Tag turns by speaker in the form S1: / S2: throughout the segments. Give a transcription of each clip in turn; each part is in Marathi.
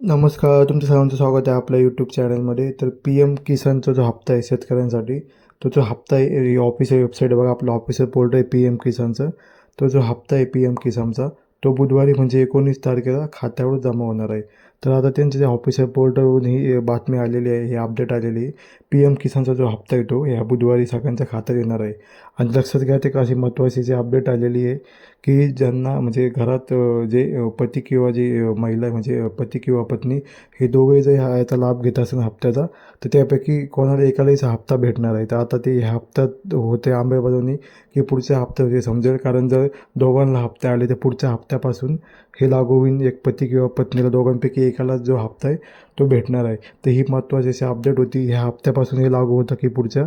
S1: नमस्कार तुमचं सर्वांचं स्वागत आहे आपल्या यूट्यूब चॅनलमध्ये तर पी एम किसानचा जो हप्ता आहे शेतकऱ्यांसाठी तो जो हप्ता आहे ऑफिस वेबसाईट बघा आपलं ऑफिसर पोर्टल आहे पी एम किसानचं तो जो हप्ता आहे पी एम किसानचा तो बुधवारी म्हणजे एकोणीस तारखेला खात्यावर जमा होणार आहे. तर आता त्यांच्या जे ऑफिसर पोर्टलवरून ही बातमी आलेली आहे ही अपडेट आलेली आहे. पी एम किसानचा जो हप्ता येतो ह्या बुधवारी सगळ्यांच्या खात्यात येणार आहे. आणि लक्षात घ्या ते अशी महत्त्वाची जी अपडेट आलेली आहे की ज्यांना म्हणजे घरात जे पती किंवा जी महिला म्हणजे पती किंवा पत्नी हे दोघे जर ह्या याचा लाभ घेत असतील हप्त्याचा तर त्यापैकी कोणाला एकालाच हप्ता भेटणार आहे. तर आता ते ह्या हप्त्यात होते अंमलबजावणी की पुढच्या हप्त्यामध्ये समजेल कारण जर दोघांना हप्ते आले तर पुढच्या हप्त्यापासून हे लागू होईल एक पती किंवा पत्नीला. दोघांपैकी एकाला जो हप्ता आहे तो भेटणार आहे. तर ही महत्त्वाची अशी अपडेट होती. ह्या हप्त्यापासून हे लागू होतं की पुढच्या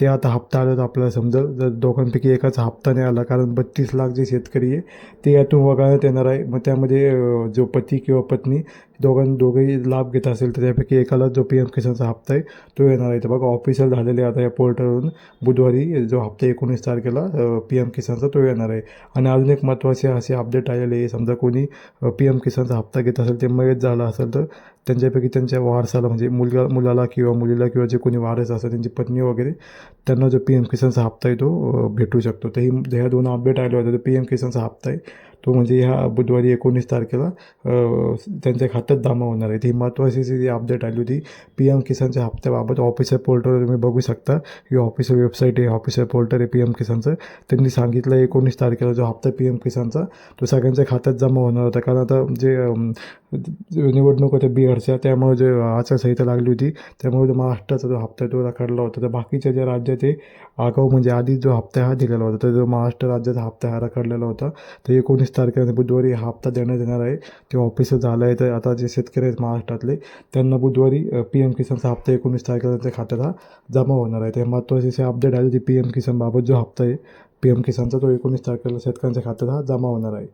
S1: ते आता हप्ता आलं तर आपल्याला समजेल. जर दोघांपैकी एकाचा हप्ता नाही आला कारण बत्तीस लाख जे शेतकरी आहे ते यातून वगळण्यात येणार आहे. मग त्यामध्ये जो पती किंवा पत्नी दोघां दोघेही लाभ घेत असेल तर त्यापैकी एकाला जो पी एम किसानचा हप्ता आहे तो येणार आहे. तर बघा ऑफिशियल झालेले आता या पोर्टलवरून बुधवारी जो हप्ता एकोणीस तारखेला पी एम किसानचा तो येणार आहे. आणि अजून एक महत्त्वाचे असे अपडेट आलेले आहे समजा कोणी पी एम किसानचा हप्ता घेत असेल ते मयत झाला असेल तर त्यांच्यापैकी त्यांच्या वारसाला म्हणजे मुलगा मुलाला किंवा मुलीला किंवा जे कोणी वारस असतात त्यांची पत्नी वगैरे त्यांना जो पी एम किसानचा हप्ता आहे तो भेटू शकतो. तर ही ह्या दोन अपडेट आले होते तर पी एम किसानचा हप्ता आहे. तो म्हणजे ह्या बुधवारी एकोणीस तारखेला त्यांच्या खात्यात जमा होणार आहे. ही महत्त्वाची जी अपडेट आली होती पी एम किसानच्या हप्त्याबाबत ऑफिसर पोर्टलवर तुम्ही बघू शकता. ही ऑफिसर वेबसाईट आहे ऑफिसर पोर्टल आहे पी एम किसानचं त्यांनी सांगितलं एकोणीस तारखेला जो हप्ता पी एम किसानचा तो सगळ्यांच्या खात्यात जमा होणार होता. कारण आता जे निवडणूक होत्या बिहारच्या त्यामुळे जे आचारसंहिता लागली होती त्यामुळे जो महाराष्ट्राचा जो हप्ता तो रखडला होता. तर बाकीच्या ज्या राज्याचे आगाऊ म्हणजे आधी जो हप्ता हा दिलेला होता. तर जो महाराष्ट्र राज्याचा हप्ता हा रखडलेला होता. तर एकोणीस तारखेला बुधवारी हा हप्ता देण्यात येणार आहे. ते ऑफिसर झालं आहे. तर आता जे शेतकरी आहेत महाराष्ट्रातले त्यांना बुधवारी पी एम किसानचा हप्ता एकोणीस तारखेला त्यांच्या खात्याला जमा होणार आहे. ते महत्त्वाची अपडेट आली होती. पी एम किसानबाबत जो हप्ता आहे पी एम किसानचा तो एकोणीस तारखेला शेतकऱ्यांच्या खात्यात हा जमा होणार आहे.